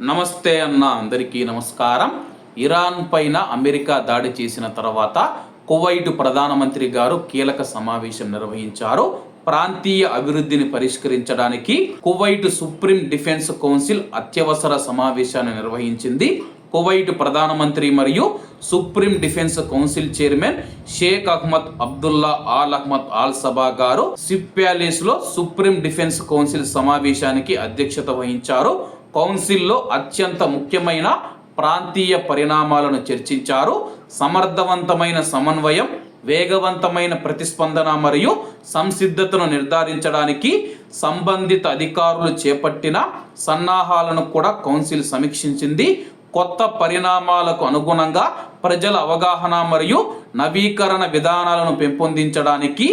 నమస్తే అన్న అందరికీ నమస్కారం. ఇరాన్ పైన అమెరికా దాడి చేసిన తర్వాత కువైట్ ప్రధానమంత్రి గారు కీలక సమావేశం నిర్వహించారు. ప్రాంతీయ అభివృద్ధిని పరిష్కరించడానికి కువైట్ సుప్రీం డిఫెన్స్ కౌన్సిల్ అత్యవసర సమావేశాన్ని నిర్వహించింది. కువైట్ ప్రధానమంత్రి మరియు supreme defence council chairman Sheikh Ahmad Abdullah Al Ahmad Al Sabah గారు సిప్ ప్యాలెస్లో సుప్రీం డిఫెన్స్ కౌన్సిల్ సమావేశానికి అధ్యక్షత వహించారు. కౌన్సిల్లో అత్యంత ముఖ్యమైన ప్రాంతీయ పరిణామాలను చర్చించారు. సమర్థవంతమైన సమన్వయం వేగవంతమైన ప్రతిస్పందన మరియు సంసిద్ధతను నిర్ధారించడానికి సంబంధిత అధికారులు చేపట్టిన సన్నాహాలను కూడా కౌన్సిల్ సమీక్షించింది. కొత్త పరిణామాలకు అనుగుణంగా ప్రజల అవగాహన మరియు నవీకరణ విధానాలను పెంపొందించడానికి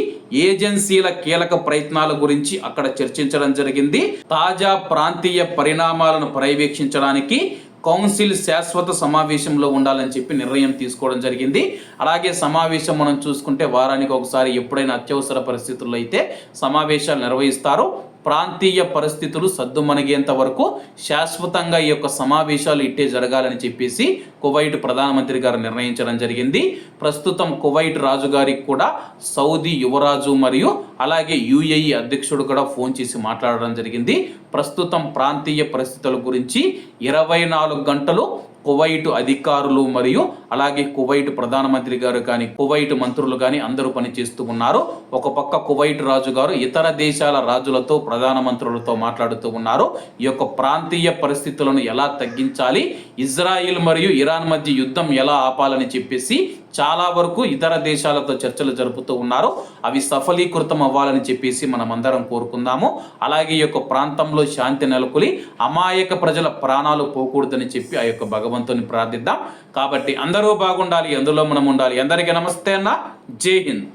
ఏజెన్సీల కీలక ప్రయత్నాల గురించి అక్కడ చర్చించడం జరిగింది. తాజా ప్రాంతీయ పరిణామాలను పర్యవేక్షించడానికి కౌన్సిల్ శాశ్వత సమావేశంలో ఉండాలని చెప్పి నిర్ణయం తీసుకోవడం జరిగింది. అలాగే సమావేశం మనం చూసుకుంటే వారానికి ఒకసారి ఎప్పుడైనా అత్యవసర పరిస్థితుల్లో అయితే సమావేశాలు నిర్వహిస్తారు. ప్రాంతీయ పరిస్థితులు సద్దుమణిగేంత వరకు శాశ్వతంగా ఈ యొక్క సమావేశాలు ఇట్టే జరగాలని చెప్పేసి కువైట్ ప్రధానమంత్రి గారు నిర్ణయించడం జరిగింది. ప్రస్తుతం కువైట్ రాజు గారికి కూడా సౌదీ యువరాజు మరియు అలాగే యుఏఈ అధ్యక్షుడు కూడా ఫోన్ చేసి మాట్లాడడం జరిగింది. ప్రస్తుతం ప్రాంతీయ పరిస్థితుల గురించి ఇరవై నాలుగు గంటలు కువైట్ అధికారులు మరియు అలాగే కువైట్ ప్రధానమంత్రి గారు కానీ కువైట్ మంత్రులు కానీ అందరూ పనిచేస్తూ ఉన్నారు. ఒక పక్క కువైట్ రాజు గారు ఇతర దేశాల రాజులతో ప్రధానమంత్రులతో మాట్లాడుతూ ఉన్నారు. ఈ యొక్క ప్రాంతీయ పరిస్థితులను ఎలా తగ్గించాలి ఇజ్రాయిల్ మరియు ఇరాన్ మధ్య యుద్ధం ఎలా ఆపాలని చెప్పేసి చాలా వరకు ఇతర దేశాలతో చర్చలు జరుపుతూ ఉన్నారు. అవి సఫలీకృతం అవ్వాలని చెప్పేసి మనం అందరం కోరుకుందాము. అలాగే ఈ యొక్క ప్రాంతంలో శాంతి నెలకొలి అమాయక ప్రజల ప్రాణాలు పోకూడదని చెప్పి ఆ యొక్క భగవంతుని ప్రార్థిద్దాం. కాబట్టి అందరూ బాగుండాలి అందులో మనం ఉండాలి. అందరికీ నమస్తే అన్న. జై హింద్.